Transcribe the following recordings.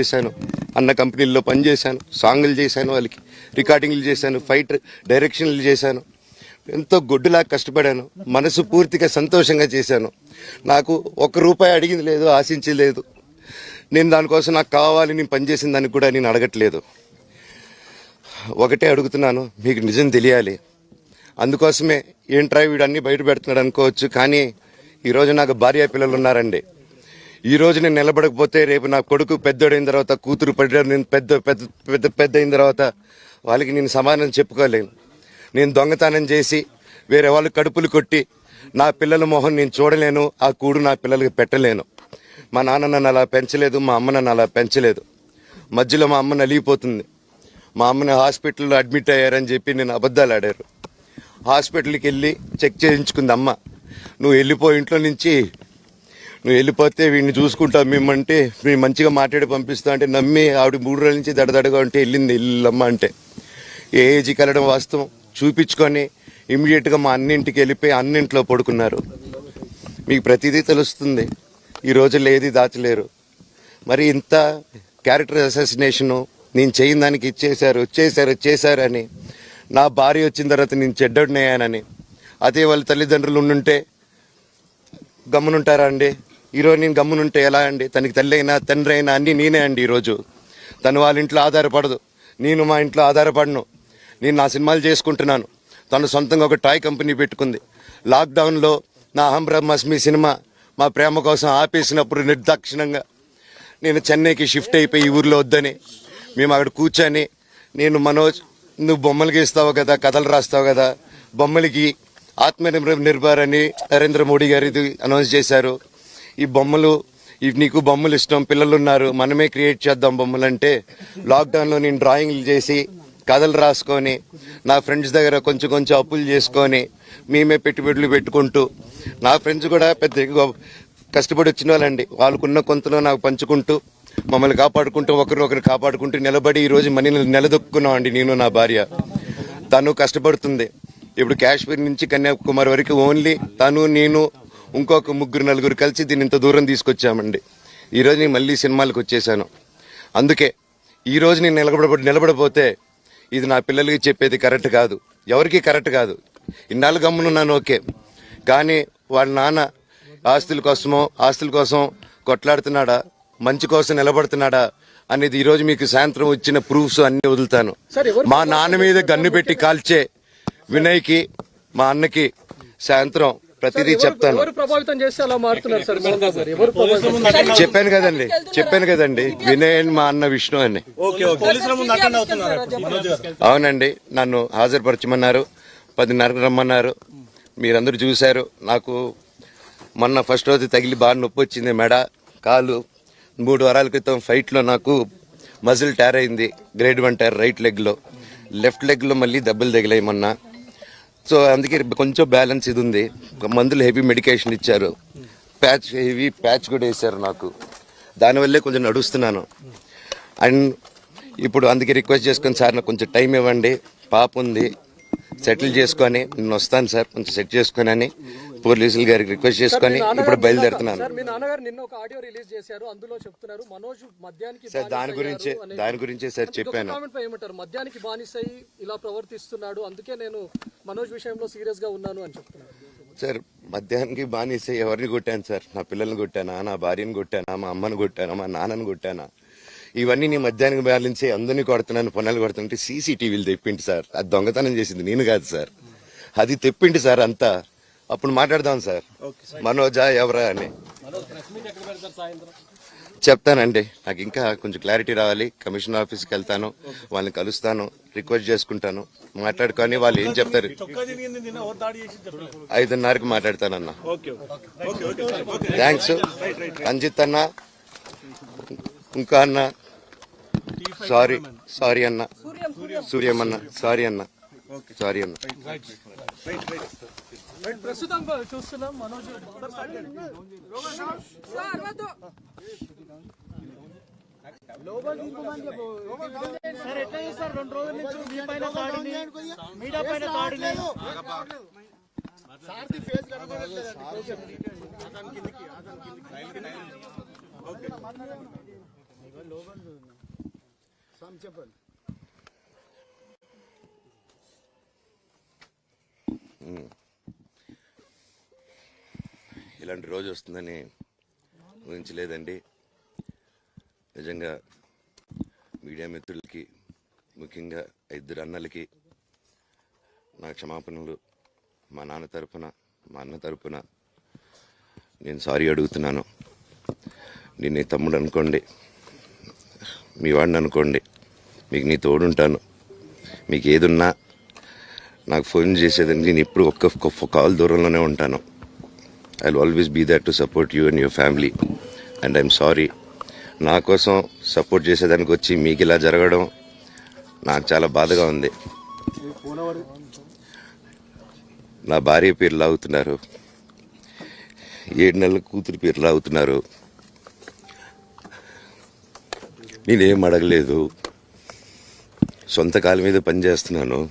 చేశాను. అన్న కంపెనీల్లో పనిచేశాను. సాంగులు చేశాను వాళ్ళకి. రికార్డింగ్లు చేశాను. ఫైట్ డైరెక్షన్లు చేశాను. ఎంతో గొడ్డులా కష్టపడాను. మనసు పూర్తిగా సంతోషంగా చేశాను. నాకు ఒక్క రూపాయి అడిగింది లేదు ఆశించలేదు నేను దానికోసం నాకు కావాలి నేను పనిచేసిన దానికి కూడా నేను అడగట్లేదు. ఒకటే అడుగుతున్నాను మీకు నిజం తెలియాలి. అందుకోసమే ఏంట్రా వీడు అన్ని బయట పెడుతున్నాడు అనుకోవచ్చు కానీ ఈరోజు నాకు భార్య పిల్లలు ఉన్నారండి. ఈ రోజు నేను నిలబడకపోతే రేపు నా కొడుకు పెద్దోడైన తర్వాత కూతురు పడ్డాడు నేను పెద్ద పెద్ద పెద్ద పెద్ద అయిన తర్వాత వాళ్ళకి నేను సమాధానం చెప్పుకోలేను. నేను దొంగతనం చేసి వేరే వాళ్ళు కడుపులు కొట్టి నా పిల్లల మొహం నేను చూడలేను ఆ కూడు నా పిల్లలకి పెట్టలేను. మా నాన్న నన్ను అలా పెంచలేదు మా అమ్మ నన్ను అలా పెంచలేదు. మధ్యలో మా అమ్మ నలిగిపోతుంది. మా అమ్మని హాస్పిటల్లో అడ్మిట్ అయ్యారని చెప్పి నేను అబద్ధాలు ఆడారు. హాస్పిటల్కి వెళ్ళి చెక్ చేయించుకుంది అమ్మ. నువ్వు వెళ్ళిపో ఇంట్లో నుంచి నువ్వు వెళ్ళిపోతే వీడిని చూసుకుంటా మేమంటే మేము మంచిగా మాట్లాడి పంపిస్తా అంటే నమ్మి ఆవిడ మూడు రోజుల నుంచి దడదడగా ఉంటే వెళ్ళింది వెళ్ళమ్మ అంటే. ఏ ఏజీకి వెళ్ళడం వాస్తవం? చూపించుకొని ఇమీడియట్గా మా అన్నింటికి వెళ్ళిపోయి అన్నింట్లో పడుకున్నారు. మీకు ప్రతిదీ తెలుస్తుంది. ఈ రోజుల్లో ఏది దాచలేరు. మరి ఇంత క్యారెక్టర్ అసాసినేషను నేను చేయని దానికి ఇచ్చేశారు వచ్చేసారు వచ్చేసారు అని నా భార్య వచ్చిన తర్వాత నేను చెడ్డోడినయ్యానని అదే వాళ్ళ తల్లిదండ్రులు ఉండుంటే గమ్మునుంటారా అండి? ఈరోజు నేను గమ్మునుంటే ఎలా అండి? తనకి తల్లి అయినా తండ్రి అయినా అన్నీ నేనే అండి ఈరోజు. తను వాళ్ళ ఇంట్లో ఆధారపడదు. నేను మా ఇంట్లో ఆధారపడను. నేను నా సినిమాలు చేసుకుంటున్నాను. తను సొంతంగా ఒక టాయ్ కంపెనీ పెట్టుకుంది. లాక్డౌన్లో నా అహం బ్రహ్మస్మి సినిమా మా ప్రేమ కోసం ఆపేసినప్పుడు నిర్దాక్షిణంగా నేను చెన్నైకి షిఫ్ట్ అయిపోయి ఈ ఊర్లో వద్దని మేము అక్కడ కూర్చొని నేను మనోజ్ నువ్వు బొమ్మలు గీస్తావు కదా కథలు రాస్తావు కదా బొమ్మలకి ఆత్మ నిర్భర్ అని నరేంద్ర మోడీ గారి అనౌన్స్ చేశారు. ఈ బొమ్మలు ఇవి నీకు బొమ్మలు ఇష్టం పిల్లలు ఉన్నారు మనమే క్రియేట్ చేద్దాం బొమ్మలు అంటే లాక్డౌన్లో నేను డ్రాయింగ్లు చేసి కథలు రాసుకొని నా ఫ్రెండ్స్ దగ్గర కొంచెం కొంచెం అప్పులు చేసుకొని మేమే పెట్టుబడులు పెట్టుకుంటూ నా ఫ్రెండ్స్ కూడా పెద్ద కష్టపడి వచ్చిన వాళ్ళండి. వాళ్ళకున్న కొంతలో నాకు పంచుకుంటూ మమ్మల్ని కాపాడుకుంటూ ఒకరిని ఒకరిని కాపాడుకుంటూ నిలబడి ఈరోజు మనీ నిలదొక్కున్నాం అండి నేను నా భార్య. తను కష్టపడుతుంది. ఇప్పుడు కాశ్మీర్ నుంచి కన్యాకుమారి వరకు ఓన్లీ తను నేను ఇంకొక ముగ్గురు నలుగురు కలిసి దీన్ని ఇంత దూరం తీసుకొచ్చామండి. ఈ రోజు నేను మళ్ళీ సినిమాలకు వచ్చేసాను అందుకే ఈ రోజు నేను నిలబడ నిలబడపోతే ఇది నా పిల్లలకి చెప్పేది కరెక్ట్ కాదు. ఎవరికి కరెక్ట్ కాదు. ఇన్నాళ్ళు గమ్మునున్నాను ఓకే. కానీ వాళ్ళ నాన్న ఆస్తుల కోసమో ఆస్తుల కోసం కొట్లాడుతున్నాడా మంచి కోసం నిలబడుతున్నాడా అనేది ఈ రోజు మీకు సాయంత్రం వచ్చిన ప్రూఫ్స్ అన్ని వదులుతాను. మా నాన్న మీద గన్ను పెట్టి కాల్చే వినయ్కి మా అన్నకి సాయంత్రం ప్రతిదీ చెప్తాను. చెప్పాను కదండి చెప్పాను కదండి. వినయ్ అని మా అన్న విష్ణు అని. పోలీసుల ముందు అటెండ్ అవుతున్నారు ఇప్పుడు మనోజ్ గారు. అవునండి నన్ను హాజరుపరచమన్నారు పదిన్నరకు రమ్మన్నారు. మీరందరూ చూశారు నాకు మొన్న ఫస్ట్ రోజు తగిలి బాగా నొప్పి వచ్చింది మెడ కాలు. మూడు వారాల క్రితం ఫైట్లో నాకు మజిల్ టైర్ అయింది గ్రేడ్ వన్ టైర్ రైట్ లెగ్లో. లెఫ్ట్ లెగ్లో మళ్ళీ దెబ్బలు తగిలాయి మొన్న. సో అందుకే కొంచెం బ్యాలెన్స్ ఇది ఉంది. మందులు హెవీ మెడికేషన్ ఇచ్చారు. ప్యాచ్ హెవీ ప్యాచ్ కూడా వేశారు నాకు. దానివల్లే కొంచెం నడుస్తున్నాను. అండ్ ఇప్పుడు అందుకే రిక్వెస్ట్ చేసుకొని సార్ నాకు కొంచెం టైం ఇవ్వండి. పాప ఉంది. సెటిల్ చేసుకొని నేను వస్తాను సార్. కొంచెం సెట్ చేసుకొని అని పోలీసులు గారికి రిక్వెస్ట్ చేసుకొని ఇప్పుడు బయలుదేరుతున్నాను. సార్ మీ నాన్నగారు నిన్న ఒక ఆడియో రిలీజ్ చేశారు. అందులో చెప్తున్నారు మనోజ్ మద్యానికి సార్ దాని గురించే దాని గురించే సార్ చెప్పాను. ఇలా ప్రవర్తిస్తున్నాడు. అందుకే నేను మనోజ్ విషయంలో సీరియస్గా ఉన్నాను అని చెప్తున్నారు. సార్ మధ్యాహ్నానికి బానిసే ఎవరిని కొట్టాను సార్? నా పిల్లల్ని కొట్టానా? నా భార్యను కొట్టానా? మా అమ్మని కొట్టానా? మా నాన్నని కొట్టానా? ఇవన్నీ నీ మధ్యాహ్నం బ్యాలెన్సే అందరినీ కొడుతున్నాను పొన్నాలు కొడుతుంటే సీసీటీవీలు తెప్పిండి సార్. అది దొంగతనం చేసింది నేను కాదు సార్. అది తెప్పిండి సార్ అంతా. అప్పుడు మాట్లాడదాం సార్. మనోజా ఎవరా అని. చెప్తానండి. నాకు ఇంకా కొంచెం క్లారిటీ రావాలి. కమిషన్ ఆఫీస్కి వెళ్తాను. వాళ్ళని కలుస్తాను. రిక్వెస్ట్ చేసుకుంటాను. మాట్లాడుకొని వాళ్ళు ఏం చెప్తారు? ఐదున్నరకు మాట్లాడతానన్నా. థ్యాంక్స్ రంజిత్ అన్న ఇంకా అన్న. సారీ సారీ అన్న. సూర్యమన్న. సారీ అన్న. సారీ అన్న. ప్రస్తుతం చూస్తున్నాం మనోజ్ సార్ ఎట్లా చేస్తారు రెండు రోజుల నుంచి మీ పైన దాడిని మీడియా పైన దాడిని ఇలాంటి రోజు వస్తుందని ఊహించలేదండి. నిజంగా మీడియా మిత్రులకి ముఖ్యంగా ఇద్దరు అన్నలకి నా క్షమాపణలు మా నాన్న తరపున మా అన్న తరపున నేను సారీ అడుగుతున్నాను. నేను నీ తమ్ముడు అనుకోండి మీ వాడిని అనుకోండి మీకు నీ తోడుంటాను. మీకు ఏదున్నా నాకు ఫోన్ చేసేదానికి నేను ఇప్పుడు ఒక్క కాల్ దూరంలోనే ఉంటాను. I always be that to support you and your family and I'm sorry నా కోసం సపోర్ట్ చేసేదానికి వచ్చి మీకు ఇలా జరగడం నాకు చాలా బాధగా ఉంది. నా భార్య పేరు లాగుతున్నారు. ఏడు నెలల కూతురు పేరు లాగుతున్నారు. నేనేం అడగలేదు. సొంత కాలు మీద పనిచేస్తున్నాను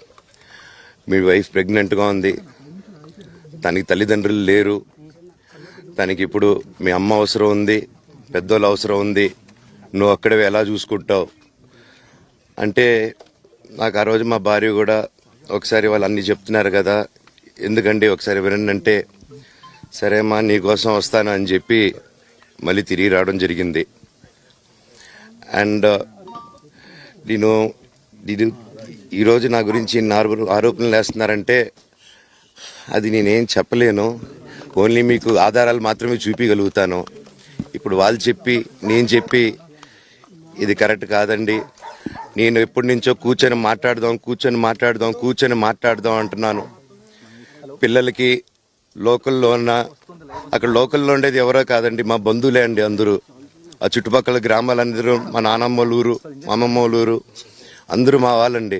మీ వైఫ్ ప్రెగ్నెంట్గా ఉంది. తనకి తల్లిదండ్రులు లేరు. తనకి ఇప్పుడు మీ అమ్మ అవసరం ఉంది. పెద్దోళ్ళు అవసరం ఉంది. నువ్వు అక్కడే ఎలా చూసుకుంటావు? అంటే నాకు ఆ రోజు మా భార్య కూడా ఒకసారి వాళ్ళు అన్ని చెప్తున్నారు కదా. ఎందుకండి ఒకసారి వినండి అంటే సరేమ్మా నీకోసం వస్తాను అని చెప్పి మళ్ళీ తిరిగి రావడం జరిగింది. అండ్ నేను నేను ఈరోజు నా గురించి నాలుగు ఆరోపణలు వేస్తున్నారంటే అది నేనేం చెప్పలేను. ఓన్లీ మీకు ఆధారాలు మాత్రమే చూపించగలుగుతాను ఇప్పుడు వాళ్ళు చెప్పి నేను చెప్పి ఇది కరెక్ట్ కాదండి. నేను ఎప్పటి నుంచో కూర్చొని మాట్లాడదాం కూర్చొని మాట్లాడదాం కూర్చొని మాట్లాడదాం అంటున్నాను. పిల్లలకి లోకల్లో ఉన్న అక్కడ లోకల్లో ఉండేది ఎవరో కాదండి మా బంధువులే అండి అందరూ. ఆ చుట్టుపక్కల గ్రామాలందరూ మా నానమ్మ ఊరు మా అమ్మమ్మలూరు వాళ్ళ ఊరు అందరూ మా వాళ్ళండి.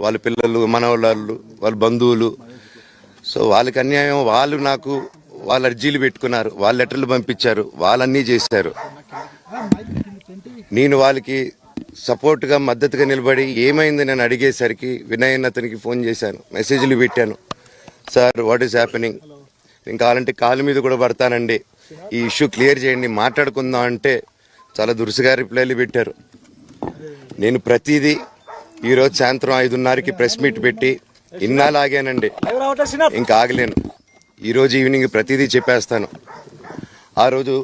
వాళ్ళ పిల్లలు మనవాళ్ళు వాళ్ళ బంధువులు. సో వాళ్ళకి అన్యాయం వాళ్ళు నాకు వాళ్ళ అర్జీలు పెట్టుకున్నారు వాళ్ళ లెటర్లు పంపించారు వాళ్ళన్నీ చేశారు. నేను వాళ్ళకి సపోర్ట్గా మద్దతుగా నిలబడి ఏమైంది నేను అడిగేసరికి వినయన్ అతనికి ఫోన్ చేశాను మెసేజ్లు పెట్టాను. సార్ వాట్ ఈస్ హ్యాపెనింగ్ నేను అలాంటి కాలు మీద కూడా పడతానండి. ఈ ఇష్యూ క్లియర్ చేయండి మాట్లాడుకుందాం అంటే చాలా దురుసుగా రిప్లైలు పెట్టారు. నేను ప్రతిదీ ఈరోజు సాయంత్రం ఐదున్నరకి ప్రెస్ మీట్ పెట్టి ఇన్నాలాగానండి. ఇంకా ఆగలేను. ఈరోజు ఈవినింగ్ ప్రతిదీ చెప్పేస్తాను. ఆ రోజు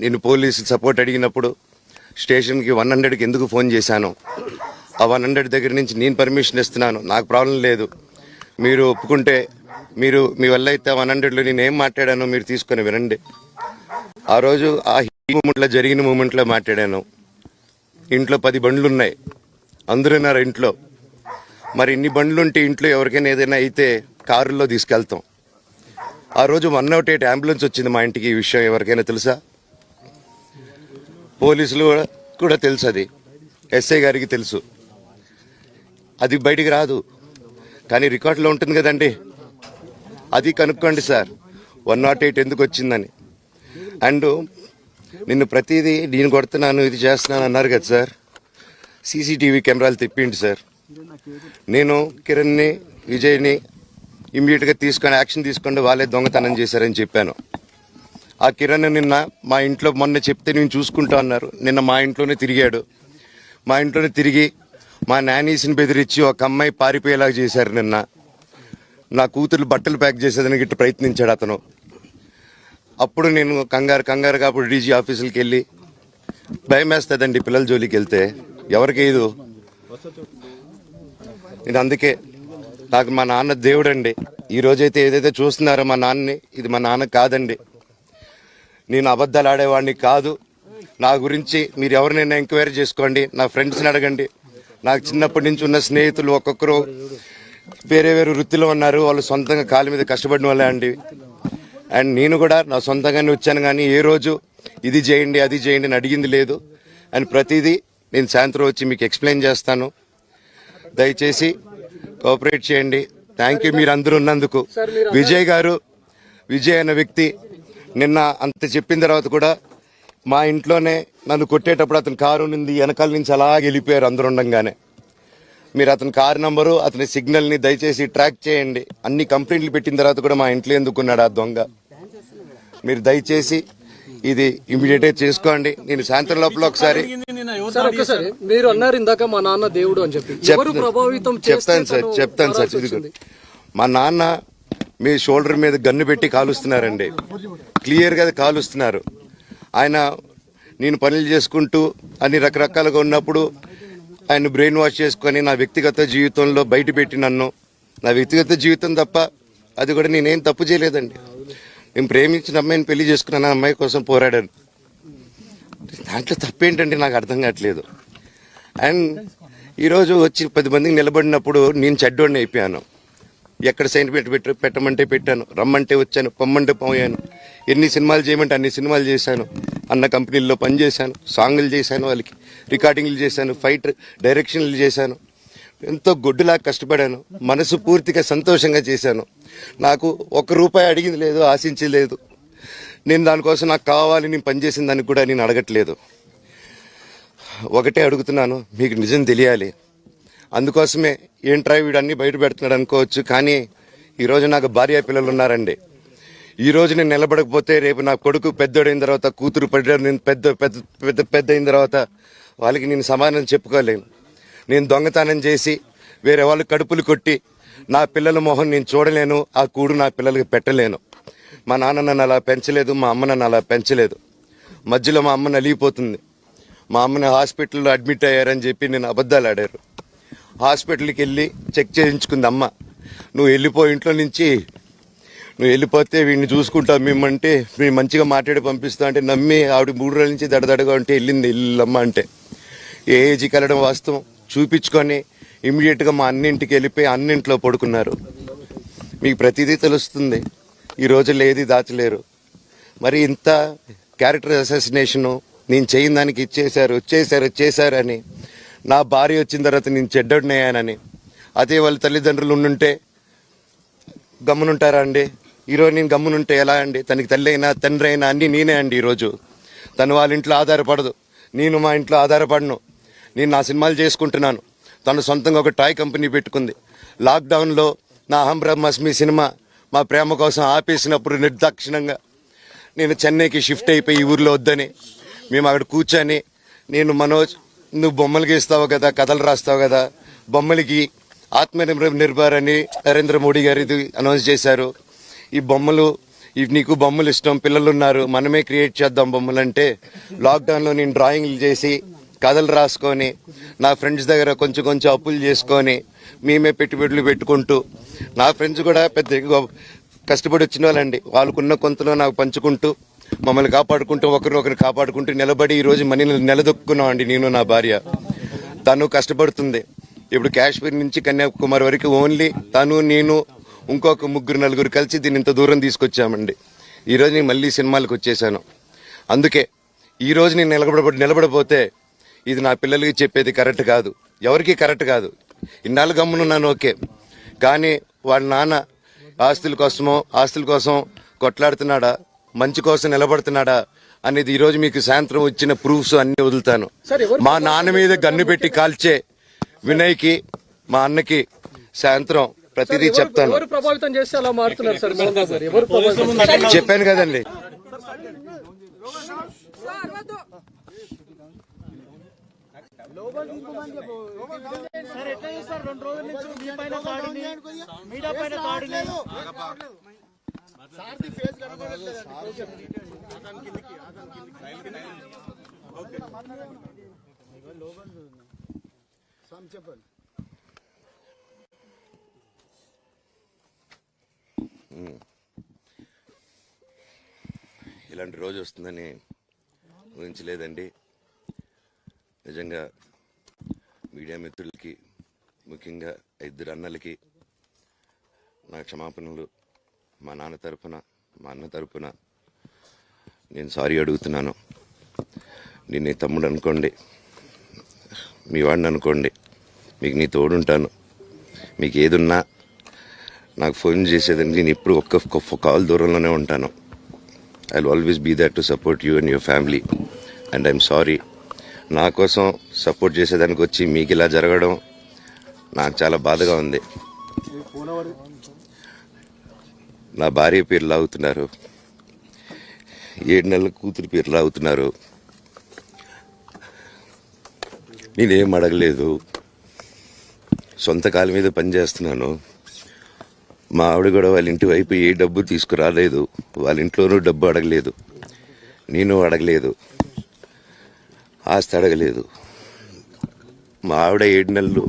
నేను పోలీసు సపోర్ట్ అడిగినప్పుడు స్టేషన్కి వన్ హండ్రెడ్కి ఎందుకు ఫోన్ చేశాను? ఆ వన్ హండ్రెడ్ దగ్గర నుంచి నేను పర్మిషన్ ఇస్తున్నాను. నాకు ప్రాబ్లం లేదు. మీరు ఒప్పుకుంటే మీరు మీ వల్ల అయితే వన్ హండ్రెడ్లో నేను ఏం మాట్లాడానో మీరు తీసుకొని వినండి. ఆ రోజు ఆ మూమెంట్లో జరిగిన మూమెంట్లో మాట్లాడాను. ఇంట్లో పది బండ్లు ఉన్నాయి అందరున్నారు ఇంట్లో? మరి ఇన్ని బండ్లు ఉంటే ఇంట్లో ఎవరికైనా ఏదైనా అయితే కారులో తీసుకెళ్తాం. ఆ రోజు వన్ నాట్ ఎయిట్ అంబులెన్స్ వచ్చింది మా ఇంటికి ఈ విషయం ఎవరికైనా తెలుసా? పోలీసులు కూడా- కూడా తెలుసు అది. ఎస్ఐ గారికి తెలుసు. అది బయటికి రాదు. కానీ రికార్డులో ఉంటుంది కదండి. అది కనుక్కోండి సార్. వన్ నాట్ ఎయిట్ ఎందుకు వచ్చిందని. అండ్ నిన్ను ప్రతిదీ నేను కొడుతున్నాను ఇది చేస్తున్నాను అన్నారు కదా సార్. సీసీటీవీ కెమెరాలు తెప్పిండి సార్. నేను కిరణ్ని విజయ్ని ఇమ్మీడియట్గా తీసుకొని యాక్షన్ తీసుకుంటే వాళ్ళే దొంగతనం చేశారని చెప్పాను. ఆ కిరణ్ నిన్న మా ఇంట్లో మొన్న చెప్తే నేను చూసుకుంటా అన్నారు. నిన్న మా ఇంట్లోనే తిరిగాడు. మా ఇంట్లోనే తిరిగి మా నానీస్ని బెదిరించి ఒక అమ్మాయి పారిపోయేలాగా చేశారు నిన్న. నా కూతురు బట్టలు ప్యాక్ చేసేదానికి ఇట్లా ప్రయత్నించాడు అతను. అప్పుడు నేను కంగారు కంగారుగా అప్పుడు డీజీ ఆఫీసులకి వెళ్ళి భయం వేస్తుందండి పిల్లల జోలికి వెళ్తే ఎవరికి ఇది? ఇది అందుకే. నాకు మా నాన్న దేవుడండి. ఈ రోజైతే ఏదైతే చూస్తున్నారో మా నాన్నని ఇది మా నాన్న కాదండి. నేను అబద్ధాలు ఆడేవాడిని కాదు. నా గురించి మీరు ఎవరినైనా ఎంక్వైరీ చేసుకోండి. నా ఫ్రెండ్స్ని అడగండి. నాకు చిన్నప్పటి నుంచి ఉన్న స్నేహితులు ఒక్కొక్కరు వేరే వేరే వృత్తిలో ఉన్నారు. వాళ్ళు సొంతంగా కాలు మీద కష్టపడిన వాళ్ళే అండి. అండ్ నేను కూడా నా సొంతంగానే వచ్చాను కానీ ఏ రోజు ఇది చేయండి అది చేయండి అని అడిగింది లేదు. అండ్ ప్రతిదీ నేను సాయంత్రం వచ్చి మీకు ఎక్స్ప్లెయిన్ చేస్తాను. దయచేసి కోఆపరేట్ చేయండి. థ్యాంక్ యూ మీరు అందరూ ఉన్నందుకు విజయ్ గారు విజయ్ అనే వ్యక్తి నిన్న అంత చెప్పిన తర్వాత కూడా మా ఇంట్లోనే నన్ను కొట్టేటప్పుడు అతని కారు ఉంది వెనకాల నుంచి అలా వెళ్ళిపోయారు అందరు ఉండంగానే. మీరు అతని కారు నంబరు అతని సిగ్నల్ని దయచేసి ట్రాక్ చేయండి. అన్ని కంప్లైంట్లు పెట్టిన తర్వాత కూడా మా ఇంట్లో ఎందుకున్నాడు ఆ దొంగ? మీరు దయచేసి ఇది ఇమీడియట్గా చేసుకోండి. నేను సాయంత్రం లోపల ఒకసారి. మీరు అన్నారు ఇందాక మా నాన్న దేవుడు అని చెప్పి. చెప్తాను. ప్రభావితం చేస్తే చెప్తాను సార్ తను చెప్తాను సార్? మా నాన్న మీ షోల్డర్ మీద గన్ను పెట్టి కాలుస్తున్నారండి. క్లియర్గా కాలుస్తున్నారు. ఆయన నేను పనులు చేసుకుంటూ అన్ని రకరకాలుగా ఉన్నప్పుడు ఆయన బ్రెయిన్ వాష్ చేసుకొని నా వ్యక్తిగత జీవితంలో బయట పెట్టి నన్ను నా వ్యక్తిగత జీవితం తప్ప అది కూడా నేనేం తప్పు చేయలేదండి. నేను ప్రేమించిన అమ్మాయిని పెళ్ళి చేసుకున్నాను అమ్మాయి కోసం పోరాడాను. దాంట్లో తప్పేంటంటే నాకు అర్థం కావట్లేదు. అండ్ ఈరోజు వచ్చి పది మందికి నిలబడినప్పుడు నేను చెడ్డోడిని అయిపోయాను. ఎక్కడ సైన్ పెట్టి పెట్టు పెట్టమంటే పెట్టాను రమ్మంటే వచ్చాను పొమ్మంటే పోయాను. ఎన్ని సినిమాలు చేయమంటే అన్ని సినిమాలు చేశాను. అన్న కంపెనీల్లో పనిచేశాను సాంగులు చేశాను వాళ్ళకి రికార్డింగ్లు చేశాను ఫైట్ డైరెక్షన్లు చేశాను. ఎంతో గొడ్డులా కష్టపడాను. మనసు పూర్తిగా సంతోషంగా చేశాను. నాకు ఒక రూపాయి అడిగింది లేదు ఆశించలేదు నేను దానికోసం నాకు కావాలి నేను పనిచేసిన దానికి కూడా నేను అడగట్లేదు. ఒకటే అడుగుతున్నాను మీకు నిజం తెలియాలి. అందుకోసమే ఏంట్రా వీడు అన్ని బయట పెడుతున్నాడు అనుకోవచ్చు కానీ ఈరోజు నాకు భార్య పిల్లలు ఉన్నారండి. ఈ రోజు నేను నిలబడకపోతే రేపు నా కొడుకు పెద్దోడైన తర్వాత కూతురు పెద్ద పెద్ద పెద్ద పెద్ద పెద్ద అయిన తర్వాత వాళ్ళకి నేను సమాధానం చెప్పుకోలేను. నేను దొంగతనం చేసి వేరే వాళ్ళు కడుపులు కొట్టి నా పిల్లల మొహం నేను చూడలేను ఆ కూడు నా పిల్లలకి పెట్టలేను. మా నాన్న నన్ను అలా పెంచలేదు మా అమ్మ నన్ను అలా పెంచలేదు. మధ్యలో మా అమ్మ నలిగిపోతుంది. మా అమ్మని హాస్పిటల్లో అడ్మిట్ అయ్యారని చెప్పి నేను అబద్ధాలు ఆడారు. హాస్పిటల్కి వెళ్ళి చెక్ చేయించుకుంది అమ్మ. నువ్వు వెళ్ళిపో ఇంట్లో నుంచి నువ్వు వెళ్ళిపోతే వీడిని చూసుకుంటావు మేమంటే మేము మంచిగా మాట్లాడి పంపిస్తా అంటే నమ్మి ఆవిడ మూడు రోజుల నుంచి దడదడగా ఉంటే వెళ్ళింది వెళ్ళమ్మ అంటే. ఏ ఏజ్కి వెళ్ళడం వాస్తవం? చూపించుకొని ఇమీడియట్గా మా అన్నింటికి వెళ్ళిపోయి అన్నింట్లో పడుకున్నారు. మీకు ప్రతిదీ తెలుస్తుంది. ఈ రోజుల్లో ఏది దాచలేరు. మరి ఇంత క్యారెక్టర్ అసోసినేషను నేను చేయని దానికి ఇచ్చేశారు వచ్చేసారు వచ్చేసారు అని నా భార్య వచ్చిన తర్వాత నేను చెడ్డడినయ్యానని అదే వాళ్ళ తల్లిదండ్రులు ఉండుంటే గమ్మునుంటారా అండి? ఈరోజు నేను గమ్మునుంటే ఎలా అండి? తనకి తల్లి అయినా తండ్రి అయినా అన్ని నేనే అండి ఈరోజు తను వాళ్ళ ఇంట్లో ఆధారపడదు. నేను మా ఇంట్లో ఆధారపడను. నేను నా సినిమాలు చేసుకుంటున్నాను. తను సొంతంగా ఒక టాయ్ కంపెనీ పెట్టుకుంది. లాక్డౌన్లో నా అహం బ్రహ్మస్మి సినిమా మా ప్రేమ కోసం ఆపేసినప్పుడు నిర్దాక్షిణంగా నేను చెన్నైకి షిఫ్ట్ అయిపోయి ఈ ఊర్లో వద్దని మేము అక్కడ కూర్చొని నేను మనోజ్ నువ్వు బొమ్మలు గీస్తావు కదా కథలు రాస్తావు కదా బొమ్మలకి ఆత్మ నిర్భర్ అని నరేంద్ర మోడీ గారు ఇది అనౌన్స్ చేశారు. ఈ బొమ్మలు ఈ నీకు బొమ్మలు ఇష్టం పిల్లలు ఉన్నారు మనమే క్రియేట్ చేద్దాం బొమ్మలు అంటే లాక్డౌన్లో నేను డ్రాయింగ్లు చేసి కథలు రాసుకొని నా ఫ్రెండ్స్ దగ్గర కొంచెం కొంచెం అప్పులు చేసుకొని మేమే పెట్టుబడులు పెట్టుకుంటూ నా ఫ్రెండ్స్ కూడా పెద్ద కష్టపడి వచ్చిన వాళ్ళండి. వాళ్ళకున్న కొంతలో నాకు పంచుకుంటూ మమ్మల్ని కాపాడుకుంటూ ఒకరినొకరు కాపాడుకుంటూ నిలబడి ఈరోజు మనీ నిలదొక్కున్నాం అండి నేను నా భార్య. తను కష్టపడుతుంది. ఇప్పుడు కాశ్మీర్ నుంచి కన్యాకుమారి వరకు ఓన్లీ తను నేను ఇంకొక ముగ్గురు నలుగురు కలిసి దీన్ని ఇంత దూరం తీసుకొచ్చామండి. ఈ నేను మళ్ళీ సినిమాలకు వచ్చేసాను. అందుకే ఈరోజు నేను నిలబడ నిలబడపోతే ఇది నా పిల్లలకి చెప్పేది కరెక్ట్ కాదు ఎవరికి కరెక్ట్ కాదు ఇన్నాళ్ళు గమ్మునున్నాను ఓకే కానీ వాళ్ళ నాన్న ఆస్తుల కోసమో ఆస్తుల కోసం కొట్లాడుతున్నాడా మంచి కోసం నిలబడుతున్నాడా అనేది ఈ రోజు మీకు సాయంత్రం వచ్చిన ప్రూఫ్స్ అన్ని వదులుతాను మా నాన్న మీద గన్ను పెట్టి కాల్చే వినయ్కి మా అన్నకి సాయంత్రం ప్రతిదీ ఎవరు- చెప్తాను ఎవరు ప్రభావితం చేస్తే అలా మారుతున్నారు సార్ మోహన్ రావు గారు ఎవరు ప్రభావితం చెప్పాను కదండి సార్ ఎట్లా చేస్తారు? రెండు రోజుల నుంచి మీ పైన దాడిని మీడియా పైన దాడిని ఇలాంటి రోజు వస్తుందని ఊహించలేదండి. నిజంగా మీడియా మిత్రులకి ముఖ్యంగా ఇద్దరు అన్నలకి నా క్షమాపణలు మా నాన్న తరపున మా అన్న తరపున నేను సారీ అడుగుతున్నాను. నేను నీ తమ్ముడు అనుకోండి మీ వాడిని అనుకోండి మీకు నీ తోడుంటాను. మీకు ఏదున్నా నాకు ఫోన్ చేసేదానికి నేను ఇప్పుడు ఒక్క కాల్ దూరంలోనే ఉంటాను. I always be that to support you and your family and I'm sorry నా కోసం సపోర్ట్ చేసేదానికి వచ్చి మీకు ఇలా జరగడం నాకు చాలా బాధగా ఉంది. నా భార్య పేరు లాగుతున్నారు. ఏడు నెలల కూతురు పేరు లాగుతున్నారు. నేనేం అడగలేదు. సొంత కాలు మీద పనిచేస్తున్నాను మా ఆవిడ కూడా వాళ్ళ ఇంటి వైపు ఏ డబ్బు తీసుకురాలేదు. వాళ్ళ ఇంట్లోనూ డబ్బు అడగలేదు. నేను అడగలేదు. ఆస్తి అడగలేదు. మా ఆవిడ ఏడు నెలలు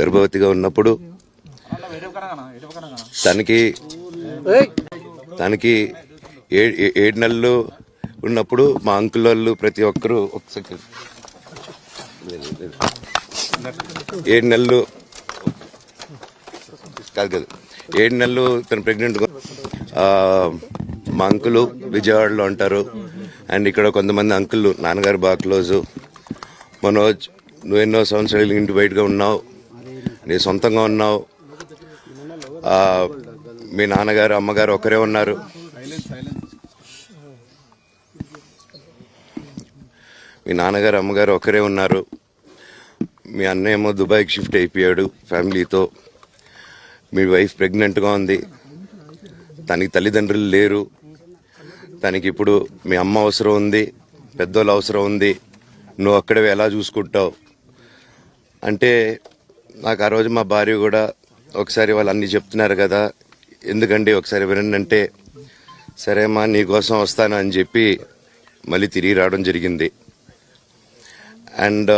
గర్భవతిగా ఉన్నప్పుడు తనకి తనకి ఏ- ఏడు నెలలు ఉన్నప్పుడు మా అంకుల్ వాళ్ళు ప్రతి ఒక్కరూ ఒక సెకండ్. ఏడు నెలలు కాదు కాదు. ఏడు నెలలు తను ప్రెగ్నెంట్ మా అంకులు విజయవాడలో ఉంటారు. అండ్ ఇక్కడ కొంతమంది అంకుల్ నాన్నగారు బాగా క్లోజు. మనోజ్ నువ్వు ఎన్నో సంవత్సరాలు ఇంటి బయటగా ఉన్నావు. నీ సొంతంగా ఉన్నావు. మీ నాన్నగారు అమ్మగారు ఒకరే ఉన్నారు. మీ నాన్నగారు అమ్మగారు ఒకరే ఉన్నారు. మీ అన్నయ్య ఏమో దుబాయ్కి షిఫ్ట్ అయిపోయాడు ఫ్యామిలీతో. మీ వైఫ్ ప్రెగ్నెంట్గా ఉంది. తనకి తల్లిదండ్రులు లేరు. తనకి ఇప్పుడు మీ అమ్మ అవసరం ఉంది పెద్దోళ్ళు అవసరం ఉంది నువ్వు అక్కడే ఎలా చూసుకుంటావు? అంటే నాకు ఆ రోజు మా భార్య కూడా ఒకసారి వాళ్ళు అన్ని చెప్తున్నారు కదా ఎందుకండి ఒకసారి వినండి అంటే సరేమ్మా నీకోసం వస్తాను అని చెప్పి మళ్ళీ తిరిగి రావడం జరిగింది. అండ్